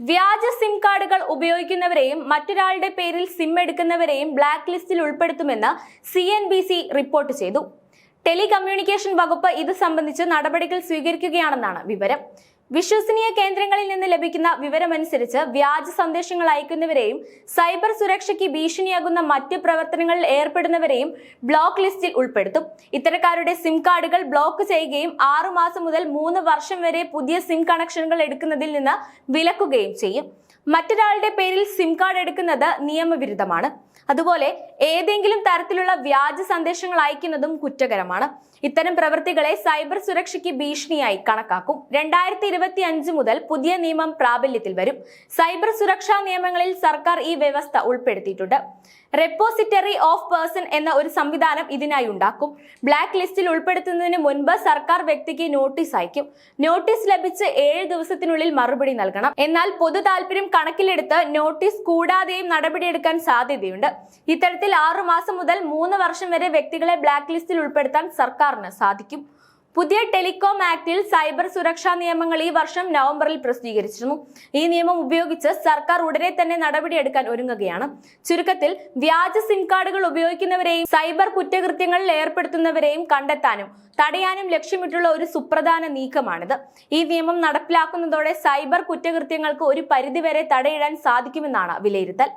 വ്യാജ സിം കാർഡുകൾ ഉപയോഗിക്കുന്നവരെയും മറ്റൊരാളുടെ പേരിൽ സിം എടുക്കുന്നവരെയും ബ്ലാക്ക് ലിസ്റ്റിൽ ഉൾപ്പെടുത്തുമെന്ന് C N B C report ചെയ്തു. ടെലികമ്മ്യൂണിക്കേഷൻ വകുപ്പ് ഇത് സംബന്ധിച്ച് നടപടികൾ സ്വീകരിക്കുകയാണെന്നാണ് വിവരം. വിശ്വസനീയ കേന്ദ്രങ്ങളിൽ നിന്ന് ലഭിക്കുന്ന വിവരമനുസരിച്ച് വ്യാജ സന്ദേശങ്ങൾ അയക്കുന്നവരെയും സൈബർ സുരക്ഷയ്ക്ക് ഭീഷണിയാകുന്ന മറ്റ് പ്രവർത്തനങ്ങളിൽ ഏർപ്പെടുന്നവരെയും ബ്ലോക്ക് ലിസ്റ്റിൽ ഉൾപ്പെടുത്തും. ഇത്തരക്കാരുടെ സിം കാർഡുകൾ ബ്ലോക്ക് ചെയ്യുകയും ആറുമാസം മുതൽ മൂന്ന് വർഷം വരെ പുതിയ സിം കണക്ഷനുകൾ എടുക്കുന്നതിൽ നിന്ന് വിലക്കുകയും ചെയ്യും. മറ്റൊരാളുടെ പേരിൽ സിം കാർഡ് എടുക്കുന്നത് നിയമവിരുദ്ധമാണ്. അതുപോലെ ഏതെങ്കിലും തരത്തിലുള്ള വ്യാജ സന്ദേശങ്ങൾ അയക്കുന്നതും കുറ്റകരമാണ്. ഇത്തരം പ്രവൃത്തികളെ സൈബർ സുരക്ഷയ്ക്ക് ഭീഷണിയായി കണക്കാക്കും. രണ്ടായിരത്തി ഇരുപത്തി അഞ്ച് മുതൽ പുതിയ നിയമം പ്രാബല്യത്തിൽ വരും. സൈബർ സുരക്ഷാ നിയമങ്ങളിൽ സർക്കാർ ഈ വ്യവസ്ഥ ഉൾപ്പെടുത്തിയിട്ടുണ്ട്. റെപ്പോസിറ്ററി ഓഫ് പേഴ്സൺ എന്ന ഒരു സംവിധാനം ഇതിനായി ഉണ്ടാക്കും. ബ്ലാക്ക് ലിസ്റ്റിൽ ഉൾപ്പെടുത്തുന്നതിന് മുൻപ് സർക്കാർ വ്യക്തിക്ക് നോട്ടീസ് അയക്കും. നോട്ടീസ് ലഭിച്ച് ഏഴ് ദിവസത്തിനുള്ളിൽ മറുപടി നൽകണം. എന്നാൽ പൊതു താല്പര്യം കണക്കിലെടുത്ത് നോട്ടീസ് കൂടാതെയും നടപടിയെടുക്കാൻ സാധ്യതയുണ്ട്. ഇത്തരത്തിൽ ആറു മാസം മുതൽ മൂന്ന് വർഷം വരെ വ്യക്തികളെ ബ്ലാക്ക് ലിസ്റ്റിൽ ഉൾപ്പെടുത്താൻ സർക്കാരിന് സാധിക്കും. പുതിയ ടെലികോം ആക്ടിൽ സൈബർ സുരക്ഷാ നിയമങ്ങൾ ഈ വർഷം നവംബറിൽ പ്രസിദ്ധീകരിച്ചിരുന്നു. ഈ നിയമം ഉപയോഗിച്ച് സർക്കാർ ഉടനെ തന്നെ നടപടിയെടുക്കാൻ ഒരുങ്ങുകയാണ്. ചുരുക്കത്തിൽ വ്യാജ സിം കാർഡുകൾ ഉപയോഗിക്കുന്നവരെയും സൈബർ കുറ്റകൃത്യങ്ങളിൽ ഏർപ്പെടുത്തുന്നവരെയും കണ്ടെത്താനും തടയാനും ലക്ഷ്യമിട്ടുള്ള ഒരു സുപ്രധാന നീക്കമാണിത്. ഈ നിയമം നടപ്പിലാക്കുന്നതോടെ സൈബർ കുറ്റകൃത്യങ്ങൾക്ക് ഒരു പരിധിവരെ തടയിടാൻ സാധിക്കുമെന്നാണ് വിലയിരുത്തൽ.